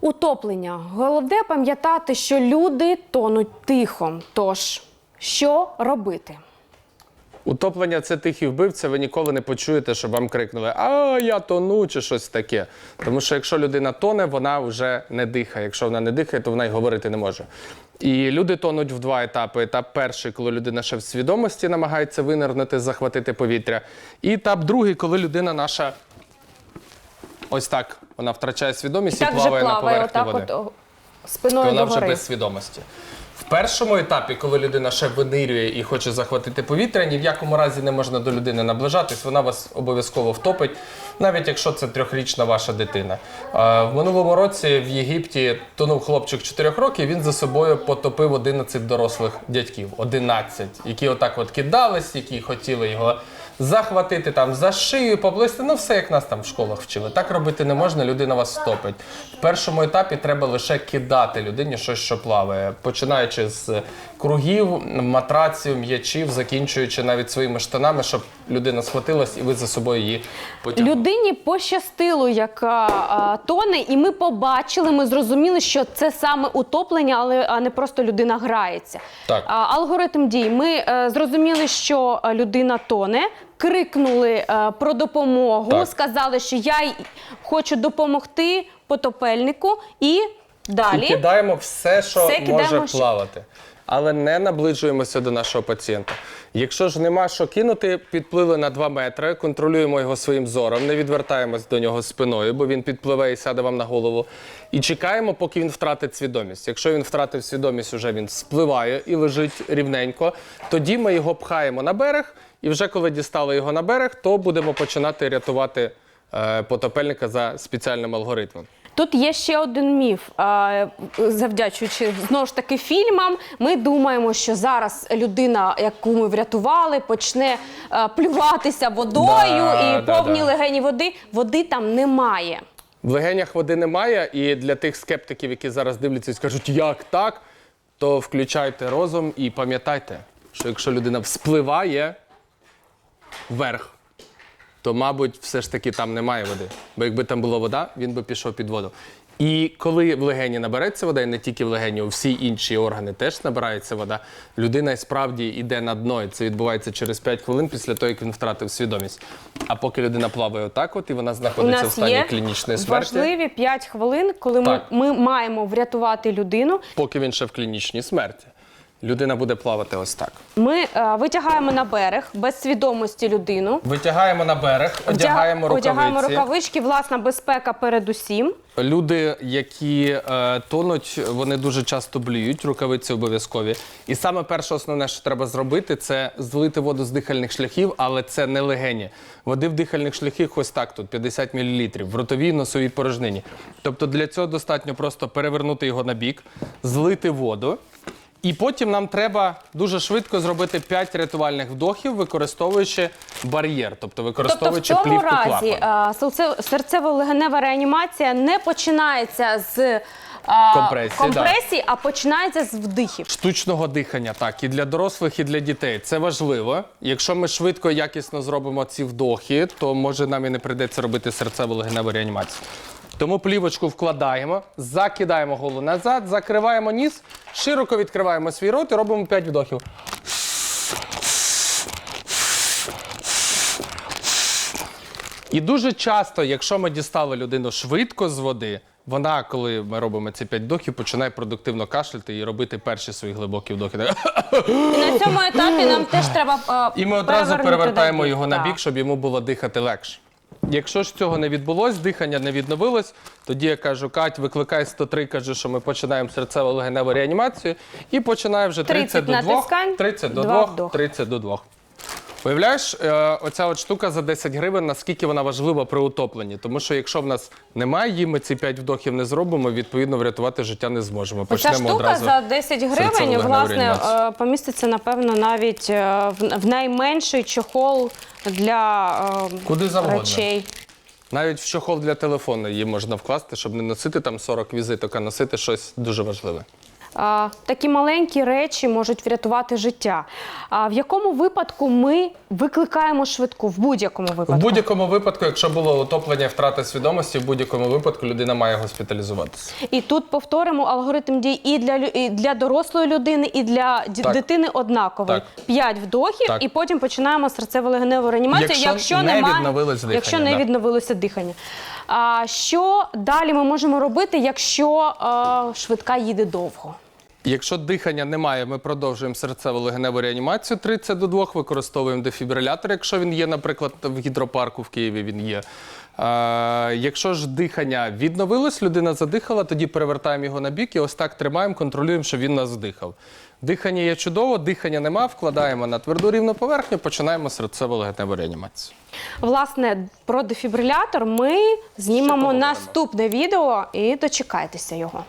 Утоплення. Головне пам'ятати, що люди тонуть тихо. Тож, що робити? Утоплення це тихий вбивця, ви ніколи не почуєте, щоб вам крикнули А я тону чи щось таке. Тому що якщо людина тоне, вона вже не дихає. Якщо вона не дихає, то вона й говорити не може. І люди тонуть в два етапи. Етап перший, коли людина ще в свідомості намагається винирнути, захватити повітря. І етап другий, коли людина наша ось так вона втрачає свідомість і, Так вже плаває на плаває поверхні отак води. от спиною Вона вже без свідомості. В першому етапі, коли людина ще винирює і хоче захватити повітря, ні в якому разі не можна до людини наближатись, вона вас обов'язково втопить, навіть якщо це трьохрічна ваша дитина. В минулому році в Єгипті тонув хлопчик 4 років, він за собою потопив 11 дорослих дядьків, 11, які отак от кидались, які хотіли його захватити там за шию, поблизити. Ну, все як нас там в школах вчили. Так робити не можна, людина вас стопить. В першому етапі треба лише кидати людині щось, що плаває, починаючи з кругів, матраців, м'ячів, закінчуючи навіть своїми штанами, щоб людина схватилась і ви за собою її потягнули. Людині пощастило, яка а, тоне, і ми побачили, ми зрозуміли, що це саме утоплення, але а не просто людина грається. Так. А, алгоритм дій. Ми е, зрозуміли, що е, людина тоне. Крикнули е, про допомогу, Так. сказали, що я хочу допомогти потопельнику, і далі І кидаємо все, що Все кидаємо, може що- плавати. Але не наближуємося до нашого пацієнта. Якщо ж нема що кинути, підпливли на 2 метри, контролюємо його своїм зором, не відвертаємось до нього спиною, бо він підпливе і сяде вам на голову. І чекаємо, поки він втратить свідомість. Якщо він втратив свідомість, уже він спливає і лежить рівненько. Тоді ми його пхаємо на берег, і вже коли дістали його на берег, то будемо починати рятувати е, потопельника за спеціальним алгоритмом. Тут є ще один міф. Завдячуючи знову ж таки фільмам, ми думаємо, що зараз людина, яку ми врятували, почне е, плюватися водою Да, і да, повні да. легені води. Води там немає. В легенях води немає, і для тих скептиків, які зараз дивляться і скажуть, як так, то включайте розум і пам'ятайте, що якщо людина вспливає вверх, то, мабуть, все ж таки там немає води. Бо якби там була вода, він би пішов під воду. І коли в легені набереться вода, і не тільки в легені, у всі інші органи теж набирається вода, людина і справді йде на дно. І це відбувається через 5 хвилин після того, як він втратив свідомість. А поки людина плаває отак, от і вона знаходиться в стані клінічної смерті. важливі 5 хвилин, коли ми, Так. ми маємо врятувати людину. поки він ще в клінічній смерті. Людина буде плавати ось так. Ми е, витягаємо на берег без свідомості людину. Витягаємо на берег, одягаємо рукавиці. одягаємо рукавички, власна безпека передусім. Люди, які е, тонуть, вони дуже часто блюють, рукавиці обов'язкові. І саме перше основне, що треба зробити, це злити воду з дихальних шляхів, але це не легені. Води в дихальних шляхах ось так тут 50 мл, в ротовій носовій порожнині. Тобто для цього достатньо просто перевернути його на бік, злити воду. І потім нам треба дуже швидко зробити 5 рятувальних вдохів, використовуючи бар'єр, тобто Тобто в використовуючи цьому плівку разі клапан. серцево-легенева реанімація не починається з а, Компресії, да. а починається з вдихів. Штучного дихання, так, і для дорослих, і для дітей. Це важливо. Якщо ми швидко, якісно зробимо ці вдохи, то може нам і не прийдеться робити серцево-легеневу реанімацію. Тому плівочку вкладаємо, закидаємо голову назад, закриваємо ніс, широко відкриваємо свій рот і робимо 5 вдохів. І дуже часто, якщо ми дістали людину швидко з води, вона, коли ми робимо ці 5 вдохів, починає продуктивно кашляти і робити перші свої глибокі вдохи. І на цьому етапі нам теж треба а, І ми одразу перевернути перевертаємо його на Так. бік, щоб йому було дихати легше. Якщо ж цього не відбулось, дихання не відновилось, тоді я кажу, Кать, викликай 103, кажу, що ми починаємо серцево-легеневу реанімацію і починає вже 30, 30 до 2, натискань, 30 до два 2, вдох. 30 до 2. Уявляєш, е, оця от штука за 10 гривень, наскільки вона важлива при утопленні. Тому що якщо в нас немає її, ми ці 5 вдохів не зробимо, відповідно врятувати життя не зможемо. Ця штука одразу. за 10 гривень, власне, е, поміститься, напевно, навіть е, в, найменший чохол для Куди завгодно. речей. Навіть в чохол для телефону її можна вкласти, щоб не носити там 40 візиток, а носити щось дуже важливе. Такі маленькі речі можуть врятувати життя. А в якому випадку ми викликаємо швидку? В будь-якому В випадку. будь-якому випадку, якщо було утоплення і втрата свідомості, в будь-якому випадку людина має госпіталізуватися. І тут повторимо алгоритм дій і для, і для дорослої людини, і для Так. дитини однаковий. П'ять вдохів, Так. і потім починаємо серцево-легеневу реанімацію, Якщо не нема- відновилось дихання, якщо не да. відновилося дихання. Що далі ми можемо робити, якщо е, швидка їде довго? Якщо дихання немає, ми продовжуємо серцево-легеневу реанімацію 30 до 2, використовуємо дефібрилятор, якщо він є, наприклад, в гідропарку в Києві він є. Якщо ж дихання відновилось, людина задихала, тоді перевертаємо його на бік і ось так тримаємо, контролюємо, щоб він нас здихав. Дихання є чудово, дихання нема, вкладаємо на тверду рівну поверхню, починаємо серцево-легеневу реанімацію. Власне, про дефібрилятор ми знімемо наступне відео і дочекайтеся його.